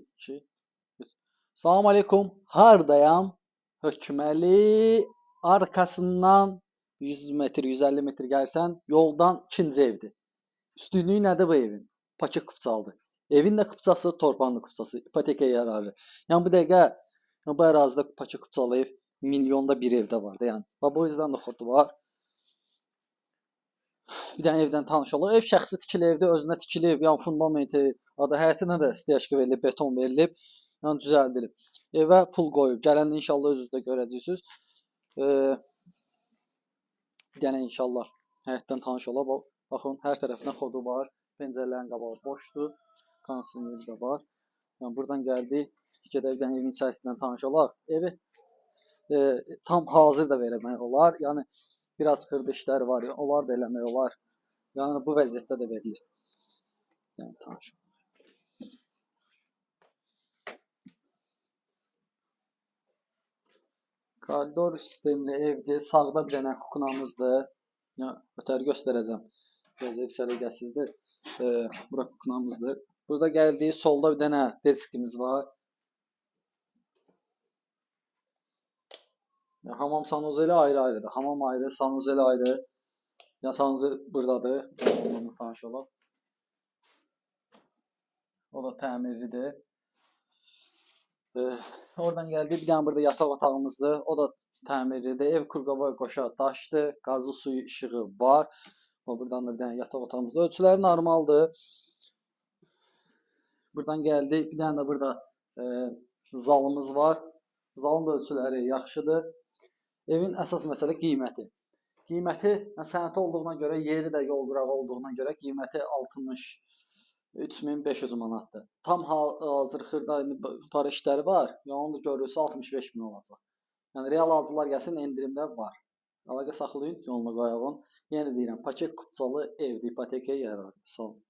2 Salam aleykum. Hardayam? Hökməli arkasından 100 metr, 150 metr gəlsən, yoldan ikinci evdir. Üstünlüyü nədir bu evin? Paket kupçalıdır. Evin də kupçası, torpağın da kupçası, ipotekaya yararlı. Yəni bu dəqiqə yəni bu ərazidə paket kupçalı ev milyonda bir evdə var da, yəni. Və bu yüzden də xotu var. Bir dənə evdən tanış olub. Ev şəxsi tikili evdir, özünə tikili ev, yəni fundamenti, adı həyətinə də styaşka verilib, beton verilib, yəni düzəldilib. Evə pul qoyub. Gələndə inşallah özünüz də görəcəksiniz. Eee bir dənə inşallah həyətdən tanış ola. Bax- Baxın, hər tərəfindən xodu var. Pəncərələrin qabağı boşdur. Kondisioner də var. Yəni buradan gəldik. Gedək bir dənə evin içərisindən tanış olaq. Evi e, tam hazır da vermək olar. Yəni biraz xırda işlər var, yəni onlar da eləmək olar. Yəni bu vəziyyətdə də verilir. Yəni tanış. Koridor sistemli evdir. Sağda bir dənə kuknamızdır. Ya ötəri göstərəcəm. Biraz ev səliqəsizdir. E, bura kuknamızdır. Burada gəldik, solda bir dənə deskimiz var. Ya, hamam sanuzeli ayrı-ayrıdır. Hamam ayrı, sanuzeli ayrı. Ya sanuzel buradadır. Onunla tanış olaq. O da təmirlidir. E, oradan gəldik, bir dənə burada yataq otağımızdır. O da təmirlidir. Ev kurqaba qoşa daşdır. Qazlı suyu işığı var. O buradan da bir dənə yataq otağımızdır. Ölçüləri normaldır. Buradan gəldik. Bir dənə də burada e, zalımız var. Zalın da ölçüləri yaxşıdır. Evin əsas məsələ qiyməti. Qiyməti sənəti olduğuna görə, yeri də yol qırağı olduğuna görə qiyməti 63500 manatdır. Tam hazır xırda para işləri var. Yəni onu görürsə 65 min olacaq. Yəni real alıcılar gəlsin endirimdə var. Əlaqə saxlayın, yoluna qoyağın. Yenə deyirəm, paket kupçalı evdir, ipotekaya yararlı. Sağ olun.